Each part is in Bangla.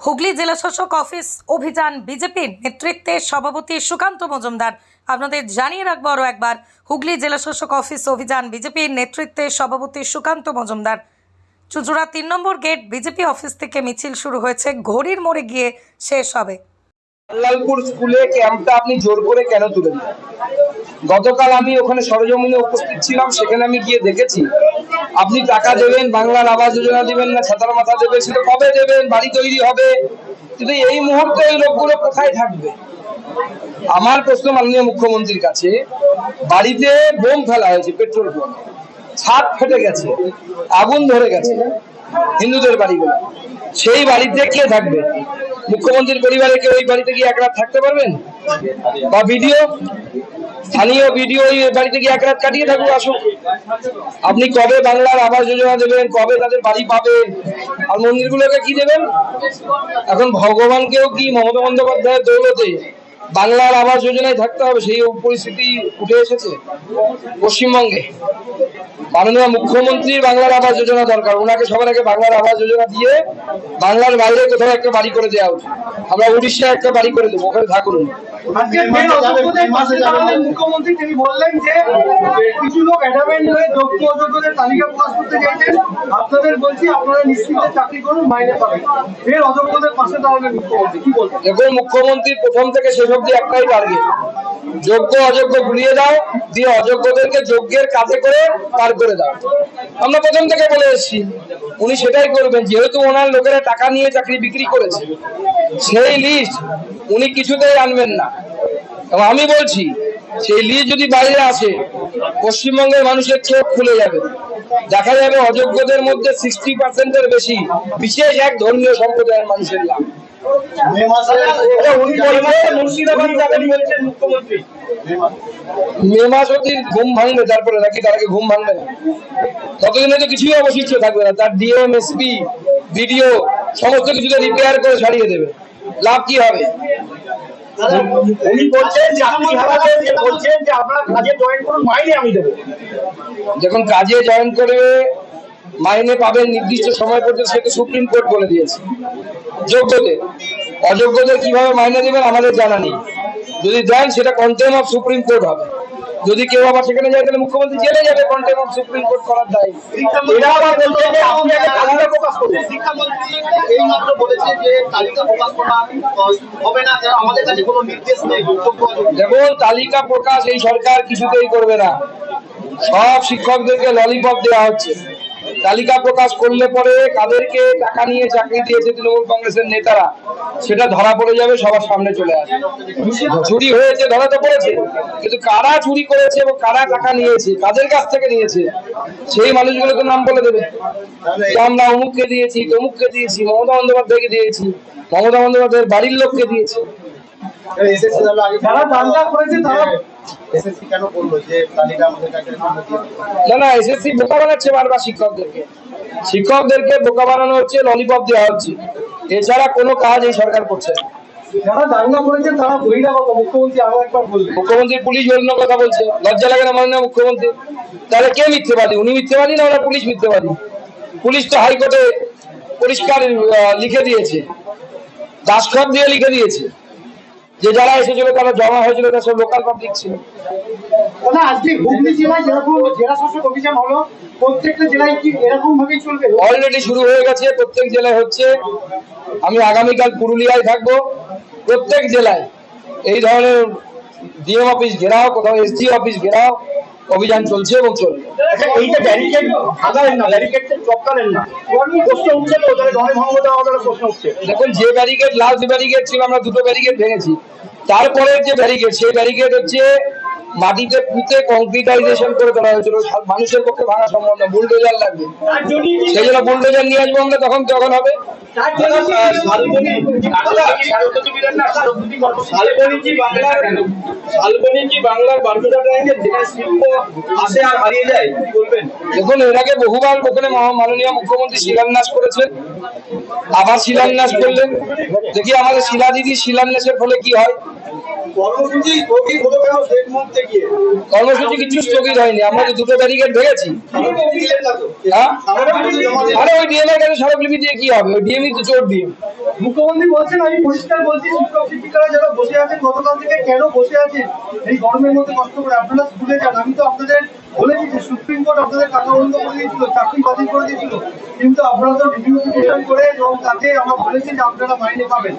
হুগলি জেলা শাসক অফিস অভিযান বিজেপির নেতৃত্বে সভাপতি সুকান্ত মজুমদার। আপনাদের জানিয়ে রাখব আরও একবার, হুগলি জেলা শাসক অফিস অভিযান বিজেপির নেতৃত্বে সভাপতি সুকান্ত মজুমদার। চুচুড়া তিন নম্বর গেট বিজেপি অফিস থেকে মিছিল শুরু হয়েছে, ঘড়ির মোড়ে গিয়ে শেষ হবে। লালপুর স্কুলে ক্যাম্পটা আপনি জোর করে কেন তুলে দিলেন গতকাল আমি ওখানে সরজমিনে উপস্থিত ছিলাম, সেখানে আমি গিয়ে দেখেছি। আপনি টাকা দেবেন, বাংলার আবাস যোজনা দেবেন না, ছাতার মাথা দেবেন, সেটা কবে দেবেন, বাড়ি তৈরি হবে? কিন্তু এই মুহূর্তে এই লোকগুলো কোথায় থাকবে? আমার প্রশ্ন মাননীয় মুখ্যমন্ত্রীর কাছে, বাড়িতে বোম ফেলা হয়েছে, পেট্রোল বোম ছাদ ফেটে গেছে, আগুন ধরে গেছে, হিন্দুদের বাড়িগুলো। সেই বাড়িতে কে থাকবে? মুখ্যমন্ত্রীর পরিবারে কেউ ওই বাড়িতে গিয়ে এক রাত থাকতে পারবেন? বা ভিডিও? স্থানীয় ভিডিও বাড়িতে গিয়ে এক রাত কাটিয়ে থাকুক, আসুক। আপনি কবে বাংলার আবাস যোজনা দেবেন, কবে তাদের বাড়ি পাবে আর মন্দিরগুলোকে কি দেবেন? এখন ভগবানকেও কি মমতা বন্দ্যোপাধ্যায়ের দৌলতে বাংলার আবাস যোজনায় থাকতে হবে সেই পরিস্থিতি উঠে এসেছে পশ্চিমবঙ্গে। মাননীয় মুখ্যমন্ত্রীর বাংলার আবাস যোজনা দরকার ওনাকে সবার আগে বাংলার আবাস যোজনা দিয়ে বাংলার বাইরে কোথাও একটা বাড়ি করে দেওয়া উচিত। আমরা উড়িষ্যায় একটা বাড়ি করে দেবো ওখানে থাকুন মুখ্যমন্ত্রী তিনি বললেন যে কিছু লোক অ্যাডামেন্ট হয়ে যোগ্য অযোগ্যদের তালিকা প্রকাশ করতে চাইছেন। আপনাদের বলছি আপনারা নিশ্চিন্তে চাকরি করুন মাইনে পাবেন। ফের অযোগ্যদের পাশে দাঁড়ালেন মুখ্যমন্ত্রী কি বলবেন? দেখুন মুখ্যমন্ত্রী প্রথম থেকে শেষ অব্দি একটাই টার্গেট যোগ্য, অযোগ্য গুলিয়ে দাও, দিয়ে অযোগ্যদেরকে যোগ্যের কাজে করে পার করে দাও। আমরা প্রথম থেকে বলে এসেছি, উনি সেটাই করবেন। যেহেতু ওনার লোকেরা টাকা নিয়ে চাকরি বিক্রি করেছে, সেই লিস্ট উনি কিছুতেই আনবেন না। এবং আমি বলছি, সেই লিস্ট যদি বাইরে আসে, পশ্চিমবঙ্গের মানুষের চোখ খুলে যাবে। দেখা যাবে অযোগ্যদের মধ্যে সিক্সটি পার্সেন্টের বেশি, বিশেষ এক ধর্মীয় সম্প্রদায়ের মানুষের লাভ মে মাস। অব্দি ঘুম ভাঙবে তারপরে নাকি তার আগে ঘুম ভাঙবে না। ততদিনে তো কিছুই অবশিষ্ট থাকবে না তার ডিএম এসপি বিডিও সমস্ত কিছুকে রিপেয়ার করে ছাড়িয়ে দেবে। লাভ কি হবে? উনি বলছেন যে আপনি বলছেন যে আপনারা কাজে জয়েন করুন মাইনে আমি দেবো। যখন কাজে জয়েন করে মাইনে পাবেন নির্দিষ্ট সময় পর্যন্ত সেটা সুপ্রিম কোর্ট বলে দিয়েছে। যোগ্যদের। অযোগ্যদের কীভাবে মাইনে দেবেন আমাদের জানা নেই। যদি দেন সেটা কন্টেম অফ সুপ্রিম কোর্ট হবে। যদি কেউ আবার সেখানে যায় তাহলে মুখ্যমন্ত্রী জেলে যাবে কন্টেম অফ সুপ্রিম কোর্ট করার দায়। এরা আবার আপনি একটা তালিকা প্রকাশ শিক্ষামন্ত্রী এই মাত্র বলেছে যে তালিকা প্রকাশ করা হবে না আমাদের কাছে কোনো নির্দেশ নেই তালিকা প্রকাশ এই সরকার কিছুতেই করবে না। সব শিক্ষকদেরকে ললিপপ দেওয়া হচ্ছে। তালিকা প্রকাশ করলে পরে কাদেরকে টাকা নিয়ে চাকরি দিয়েছে তৃণমূল কংগ্রেসের নেতারা সেটা ধরা পড়ে যাবে সবার সামনে চলে আসবে। চুরি হয়েছে ধরা তো পড়েছে কিন্তু কারা চুরি করেছে এবং কারা টাকা নিয়েছে কাদের কাছ থেকে নিয়েছে সেই মানুষগুলোকে নাম বলে দেবে। আমরা অমুককে দিয়েছি তমুককে দিয়েছি মমতা বন্দ্যোপাধ্যায়কে দিয়েছি মমতা বন্দ্যোপাধ্যায়ের বাড়ির লোককে দিয়েছি। যারা করেছে তারা এসএসসি কেন বলল যে তালিকা আমাদের কাছে? না না এসএসসি বোকা বানাচ্ছে বারবার শিক্ষকদেরকে। শিক্ষকদেরকে বোকা বানানো হচ্ছে ললিপপ দেওয়া হচ্ছে। এছাড়া কোনো কাজ এই সরকার করছে না। যারা দাঙ্গা করেছে তারা বহিরাগত মুখ্যমন্ত্রী আরও একবার বললেন মুখ্যমন্ত্রী পুলিশ অন্য কথা বলছে। লজ্জা লাগে না মাননীয় মুখ্যমন্ত্রী? তাহলে কে মিথ্যেবাদী? উনি মিথ্যেবাদী না ওরা পুলিশ মিথ্যেবাদী? পুলিশ তো হাইকোর্টে পরিষ্কার লিখে দিয়েছে। দাসখত দিয়ে লিখে দিয়েছে। যে যারা এসেছিল তারা জমা হয়েছিল তারা সব লোকাল পাবলিক ছিল। না আজকে হুগলি জেলায় যেরকম জেলা শাসক অভিযান হলো প্রত্যেকটা জেলায় কি এরকম ভাবেই চলবে? অলরেডি শুরু হয়ে গেছে প্রত্যেক জেলায় হচ্ছে। আমি আগামীকাল পুরুলিয়ায় থাকব প্রত্যেক জেলায়। এই ধরনের ডিএম অফিস ঘেরাও কোথাও এসডি অফিস ঘেরাও অভিযান চলছে এবং চলবে। আচ্ছা, এইটা ব্যারিকেড না চপকালেন না। প্রশ্ন উঠছে তো তাহলে দেওয়া প্রশ্ন উঠছে। দেখুন যে ব্যারিকেড লাস্ট ব্যারিকেড ছিল আমরা দুটো ব্যারিকেড ভেঙেছি। তারপরে যে ব্যারিকেড সেই ব্যারিকেড হচ্ছে মাটিতে পুঁতে কংক্রিটাইজেশন করে তোলা হয়েছিল। মানুষের পক্ষে ভাঙা সম্ভব না, বুলডোজার লাগবে। সেই জন্য বুলডোজার নিয়ে আসব আমরা, তখন তখন হবে। দেখুন, এর আগে বহুবার ওখানে মাননীয় মুখ্যমন্ত্রী শিলান্যাস করেছেন। আবার শিলান্যাস করলেন। দেখি আমাদের শিলাদিদি শিলান্যাসের ফলে কি হয়? কর্মসূচি স্থগিত হলো কেন শেষ মুহূর্তে গিয়ে। কর্মসূচি কিছু স্থগিত হয়নি আমরা তো দুটো ব্যারিকেড ভেঙেছি স্মারকলিপি দিলেন না তো? হ্যাঁ? স্মারকলিপি জমা দিলেন। আরে ওই ডিএম এর কাছে স্মারকলিপি দিয়ে কি হবে? ওই ডিএমই তো চোর ডিএম মুখ্যমন্ত্রী বলছেন আমি পরিষ্কার বলছি শিক্ষক শিক্ষিকারা যারা বসে আছেন গতকাল থেকে কেন বসে আছেন এই গরমের মধ্যে কষ্ট করে আপনারা স্কুলে যান। আমি তো আপনাদের বলেছি যে সুপ্রিম কোর্ট আপনাদের টাকা বন্ধ করে দিয়েছিল চাকরি বাতিল করে দিয়েছিল। কিন্তু আপনারা তো ডিউটিফিকেশন করে এবং তাতে আমরা বলেছি যে আপনারা মাইনে পাবেন।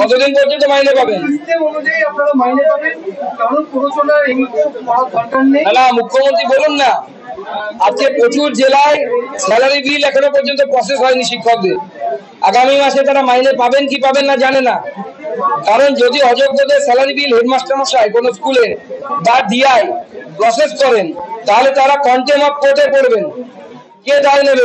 কতদিন পর্যন্ত মাইনে পাবেন? সিস্টেম অনুযায়ী আপনারা মুখ্যমন্ত্রী বলুন না। আজকে প্রচুর জেলায় স্যালারি বিল এখনও পর্যন্ত প্রসেস হয়নি শিক্ষকদের। আগামী মাসে তারা মাইনে পাবেন কি পাবেন না জানে না। কারণ যদি অযোগ্যদের স্যালারি বিল হেডমাস্টার মশাই কোন স্কুলে বা ডিআই প্রসেস করেন, তাহলে তারা কন্টেম অফ কোর্টে পড়বেন। কে দায় নেবে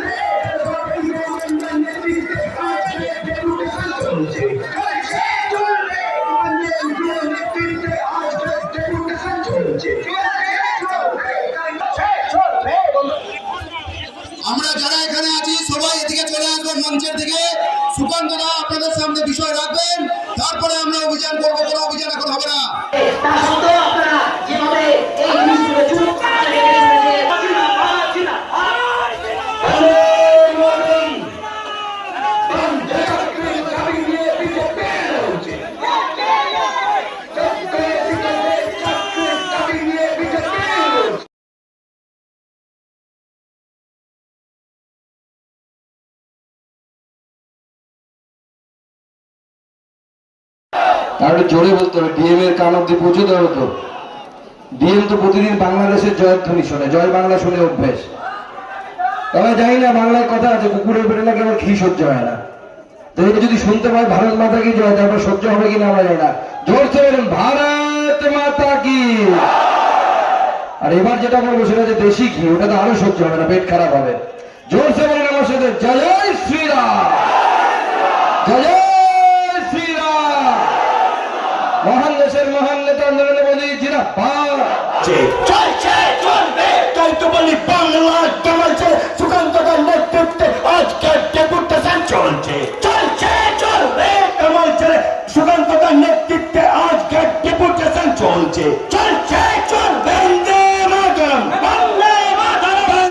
আমরা যারা এখানে আছি, সবাই এদিকে চলে আসবেন মঞ্চের দিকে। সুকান্তরা আপনাদের সামনে বিষয় রাখবেন, তারপরে আমরা অভিযান করব, কোনো অভিযান এখন হবে না। তা সত্ত্বেও আপনারা যেভাবে এই একটু জোরে বলতে হবে ডিএম এর কান অব্দি পৌঁছতে হবে তো। ডিএম তো প্রতিদিন বাংলাদেশের জয়ধ্বনি শোনে, জয় বাংলা শুনে অভ্যেস। তবে জানি না বাংলায় কথা আছে, কুকুরের পেটে নাকি আমার ঘি সহ্য হয় না। তো এটা যদি শুনতে পাই, ভারত মাতা কি জয়, তারপর সহ্য হবে কিনা আমরা জানি না। জোরসে বলুন, ভারত মাতা কি? আর এবার যেটা বলব সেটা যে দেশি ঘি, ওটা তো আরও সহ্য হবে না, পেট খারাপ হবে। জোরসে বলুন আমার সাথে, জয় শ্রীরাম। জয় রাজ্যে চলছে চলবে। তাই তো বলি বাংলা চলছে সুকান্তকার নেতৃত্বে আজকে ডেপুটেশন চলছে। চলছে চলবে। এমন ছেলে সুকান্তকার নেতৃত্বে আজকে ডেপুটেশন চলছে। চলছে